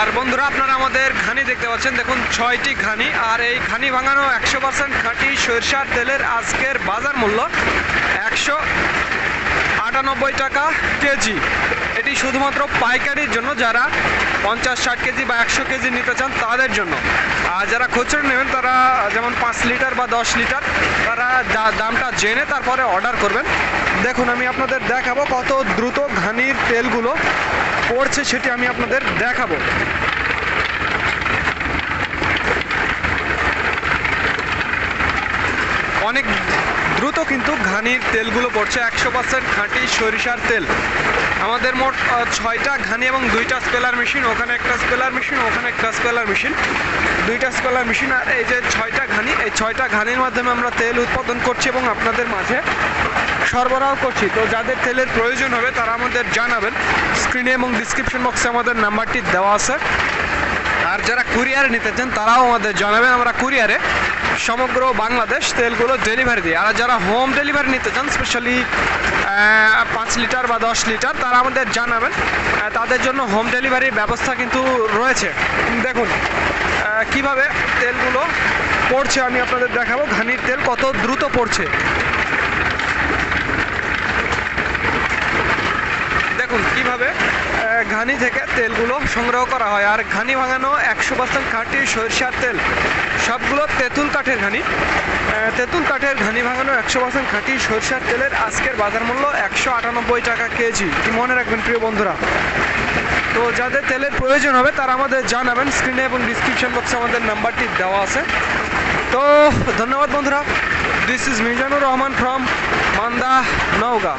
আর বন্ধুরা, আপনারা আমাদের ঘানি দেখতে পাচ্ছেন। দেখুন, ছয়টি ঘানি, আর এই ঘানি ভাঙানো একশো পার্সেন্ট খাঁটি সরিষার তেলের আজকের বাজার মূল্য একশো আটানব্বই টাকা কেজি। এটি শুধুমাত্র পাইকারির জন্য, যারা পঞ্চাশ ষাট কেজি বা একশো কেজি নিতে চান তাদের জন্য। আর যারা খুচরো নেবেন, তারা যেমন পাঁচ লিটার বা দশ লিটার, তারা দামটা জেনে তারপরে অর্ডার করবেন। দেখুন, আমি আপনাদের দেখাবো কত দ্রুত ঘানির তেলগুলো পড়ছে, সেটি আমি আপনাদের দেখাবো। অনেক দ্রুত কিন্তু ঘানির তেলগুলো পড়ছে একশো পার্সেন্ট খাঁটি সরিষার তেল। আমাদের মোট ছয়টা ঘানি এবং দুইটা স্পেলার মেশিন, ওখানে একটা স্পেলার মেশিন, ওখানে একটা স্পেলার মেশিন। দুইটা স্পেলার মেশিন আর এই যে ছয়টা ঘানি, এই ছয়টা ঘানির মাধ্যমে আমরা তেল উৎপাদন করছি এবং আপনাদের মাঝে সরবরাহ করছি। তো যাদের তেলের প্রয়োজন হবে তারা আমাদের জানাবেন। স্ক্রিনে এবং ডিসক্রিপশন বক্সে আমাদের নাম্বারটি দেওয়া আছে। আর যারা কুরিয়ারে নিতে চান তারাও আমাদের জানাবেন, আমরা কুরিয়ারে সমগ্র বাংলাদেশ তেলগুলো ডেলিভারি দিই আর যারা হোম ডেলিভারি নিতে চান স্পেশালি পাঁচ লিটার বা দশ লিটার, তারা আমাদের জানাবেন। তাদের জন্য হোম ডেলিভারির ব্যবস্থা কিন্তু রয়েছে। দেখুন কীভাবে তেলগুলো পড়ছে আমি আপনাদের দেখাবো। ঘানির তেল কত দ্রুত পড়ছে। দেখুন, কীভাবে ঘানি থেকে তেলগুলো সংগ্রহ করা হয়। আর ঘানি ভাঙানো একশো পার্সেন্ট খাঁটি সরিষার তেল, সবগুলো তেঁতুল কাঠের ঘানি। তেঁতুল কাঠের ঘানি ভাঙানো একশো পার্সেন্ট খাঁটি সরিষার তেলের আজকের বাজার মূল্য একশো আটানব্বই টাকা কেজি। কি মনে রাখবেন প্রিয় বন্ধুরা? তো যাদের তেলের প্রয়োজন হবে, তারা আমাদের জানাবেন। স্ক্রিনে এবং ডিসক্রিপশন বক্সে আমাদের নাম্বারটি দেওয়া আছে। তো ধন্যবাদ বন্ধুরা। This is Mizanur Rahman from Manda, Naogaon.